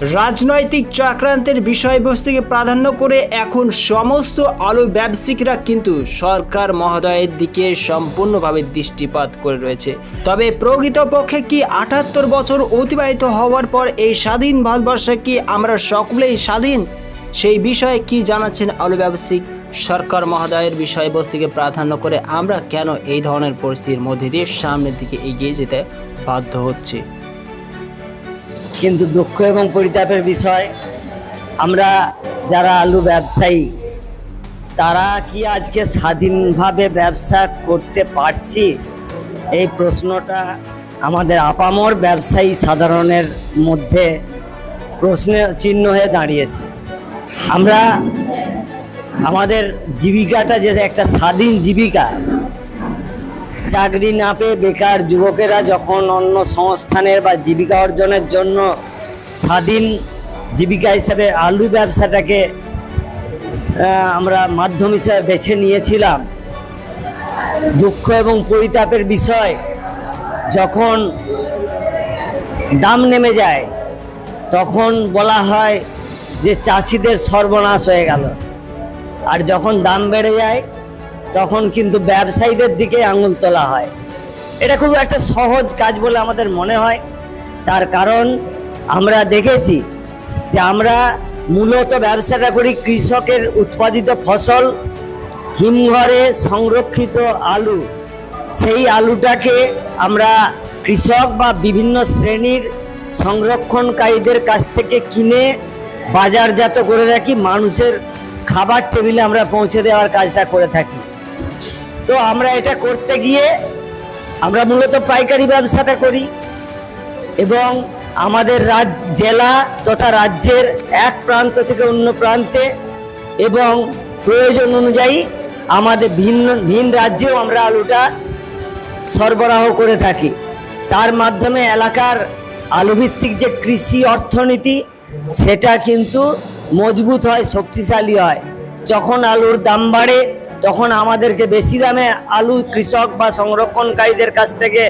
রাজনৈতিক চক্রান্তের বিষয়বস্তুকে প্রাধান্য করে এখন সমস্ত আলু ব্যবসায়িকরা কিন্তু সরকার মহোদয়ের দিকে সম্পূর্ণভাবে দৃষ্টিপাত করে রয়েছে। তবে প্রকৃতপক্ষে কি আটাত্তর বছর অতিবাহিত হওয়ার পর এই স্বাধীন ভারতবর্ষে কি আমরা সকলেই স্বাধীন? সেই বিষয়ে কি জানাচ্ছেন আলু ব্যবসায়িক সরকার মহোদয়ের বিষয়বস্তুকে প্রাধান্য করে আমরা কেন এই ধরনের পরিস্থিতির মধ্যে দিয়ে সামনের দিকে এগিয়ে যেতে বাধ্য হচ্ছে? কিন্তু দুঃখ এবং পরিতাপের বিষয়, আমরা যারা আলু ব্যবসায়ী, তারা কি আজকে স্বাধীনভাবে ব্যবসা করতে পারছি? এই প্রশ্নটা আমাদের আপামর ব্যবসায়ী সাধারণের মধ্যে প্রশ্নের চিহ্ন হয়ে দাঁড়িয়েছে। আমরা আমাদের জীবিকাটা যে একটা স্বাধীন জীবিকা চাকরি না পেয়ে বেকার যুবকেরা যখন অন্য সংস্থানের বা জীবিকা অর্জনের জন্য স্বাধীন জীবিকা হিসাবে আলু ব্যবসাটাকে আমরা মাধ্যম হিসেবে বেছে নিয়েছিলাম। দুঃখ এবং পরিতাপের বিষয়, যখন দাম নেমে যায়, তখন বলা হয় যে চাষিদের সর্বনাশ হয়ে গেল। আর যখন দাম বেড়ে যায় তখন কিন্তু ব্যবসায়ীদের দিকে আঙুল তোলা হয়। এটা খুব একটা সহজ কাজ বলে আমাদের মনে হয়। তার কারণ আমরা দেখেছি যে আমরা মূলত ব্যবসাটা করি কৃষকের উৎপাদিত ফসল, হিমঘরে সংরক্ষিত আলু। সেই আলুটাকে আমরা কৃষক বা বিভিন্ন শ্রেণির সংরক্ষণকারীদের কাছ থেকে কিনে বাজারজাত করে থাকি মানুষের খাবার টেবিলে আমরা পৌঁছে দেওয়ার কাজটা করে থাকি। তো আমরা এটা করতে গিয়ে আমরা মূলত পাইকারি ব্যবসাটা করি এবং আমাদের রাজ, জেলা তথা রাজ্যের এক প্রান্ত থেকে অন্য প্রান্তে এবং প্রয়োজন অনুযায়ী আমাদের ভিন্ন, ভিন রাজ্যেও আমরা আলুটা সরবরাহ করে থাকি। তার মাধ্যমে এলাকার আলুভিত্তিক যে কৃষি অর্থনীতি, সেটা কিন্তু মজবুত হয়, শক্তিশালী হয়। যখন আলুর দাম বাড়ে তখন আমাদেরকে বেশি দামে আলু কৃষক বা সংরক্ষণকারীদের কাছ থেকে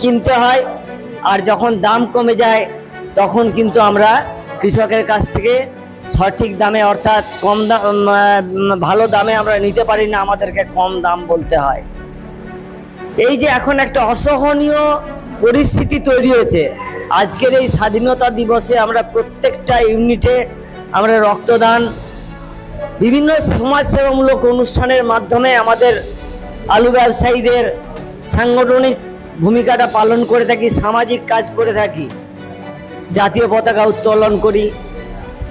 কিনতে হয়। আর যখন দাম কমে যায়, তখন কিন্তু আমরা কৃষকের কাছ থেকে সঠিক দামে অর্থাৎ কম দাম ভালো দামে আমরা নিতে পারি না, আমাদেরকে কম দাম বলতে হয়। এই যে এখন একটা অসহনীয় পরিস্থিতি তৈরি হয়েছে। আজকের এই স্বাধীনতা দিবসে আমরা প্রত্যেকটা ইউনিটে আমরা রক্তদান বিভিন্ন সমাজসেবামূলক অনুষ্ঠানের মাধ্যমে আমাদের আলু ব্যবসায়ীদের সাংগঠনিক ভূমিকাটা পালন করে থাকি, সামাজিক কাজ করে থাকি, জাতীয় পতাকা উত্তোলন করি।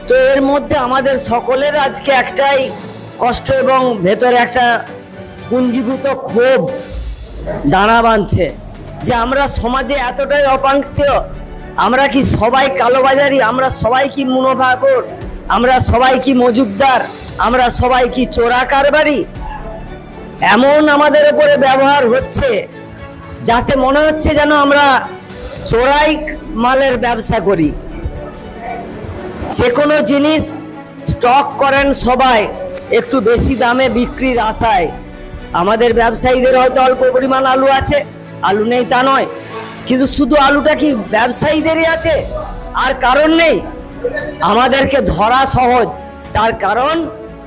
তো এর মধ্যে আমাদের সকলের আজকে একটাই কষ্ট এবং ভেতরে একটা পুঞ্জীভূত ক্ষোভ দানা বাঁধছে যে আমরা সমাজে এতটাই অপাঙ্ক্তীয় আমরা কি সবাই কালোবাজারি, আমরা সবাই কি মুনাফাকর আমরা সবাই কি মজুদদার আমরা সবাই কি চোরা কারবারি? এমন আমাদের উপরে ব্যবহার হচ্ছে, যাতে মনে হচ্ছে যেন আমরা চোরাই মালের ব্যবসা করি। যে কোনো জিনিস স্টক করেন সবাই, একটু বেশি দামে বিক্রির আশায়। আমাদের ব্যবসায়ীদের হয়তো অল্প পরিমাণ আলু আছে, আলু নেই তা নয়, কিন্তু শুধু আলুটা কি ব্যবসায়ীদেরই আছে? আর কারণ নেই? আমাদেরকে ধরা সহজ, তার কারণ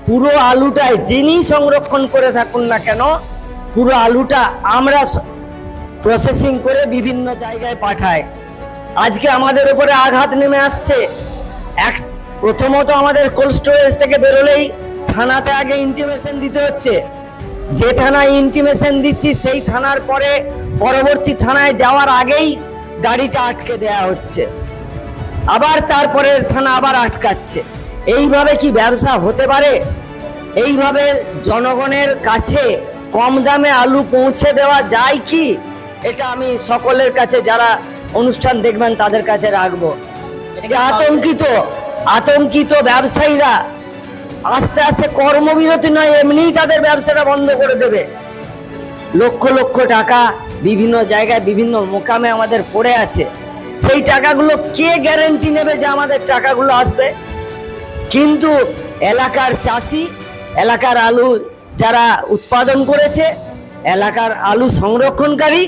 পুরো আলুটাই যিনি সংরক্ষণ করে থাকুন না কেন, পুরো আলুটা আমরা প্রসেসিং করে বিভিন্ন জায়গায় পাঠায় আজকে আমাদের উপরে আঘাত নেমে আসছে। এক প্রথমত আমাদের কোল্ড স্টোরেজ থেকে বেরোলেই থানাতে আগে ইন্টিমেশন দিতে হচ্ছে। যে থানায় ইন্টিমেশন দিচ্ছি, সেই থানার পরে পরবর্তী থানায় যাওয়ার আগেই গাড়িটা আটকে দেয়া হচ্ছে। আবার তারপরের থানা আবার আটকাচ্ছে। এইভাবে কি ব্যবসা হতে পারে? এইভাবে জনগণের কাছে কম দামে আলু পৌঁছে দেওয়া যায় কি? এটা আমি সকলের কাছে যারা অনুষ্ঠান দেখবেন তাদের কাছে রাখব। আতঙ্কিত আতঙ্কিত ব্যবসায়ীরা আস্তে আস্তে কর্মবিরতি নয় এমনিই তাদের ব্যবসাটা বন্ধ করে দেবে। লক্ষ লক্ষ টাকা বিভিন্ন জায়গায় বিভিন্ন মোকামে আমাদের পড়ে আছে। সেই টাকাগুলো কে গ্যারেন্টি নেবে যে আমাদের টাকাগুলো আসবে? কিন্তু এলাকার চাষি, এলাকার আলু যারা উৎপাদন করেছে, এলাকার আলু সংরক্ষণকারী,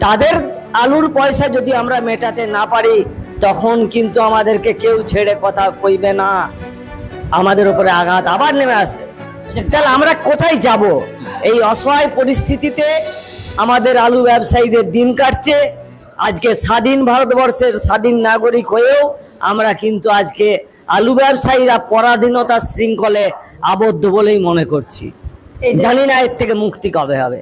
তাদের আলুর পয়সা যদি আমরা মেটাতে না পারি, তখন কিন্তু আমাদেরকে কেউ ছেড়ে কথা কইবে না। আমাদের উপরে আঘাত আবার নেমে আসবে। তাহলে আমরা কোথায় যাব? এই অসহায় পরিস্থিতিতে আমাদের আলু ব্যবসায়ীদের দিন কাটছে। আজকে স্বাধীন ভারতবর্ষের স্বাধীন নাগরিক হয়েও আমরা কিন্তু আজকে আলু ব্যবসায়ীরা পরাধীনতার শৃঙ্খলে আবদ্ধ বলেই মনে করছি। জানি না এর থেকে মুক্তি কবে হবে।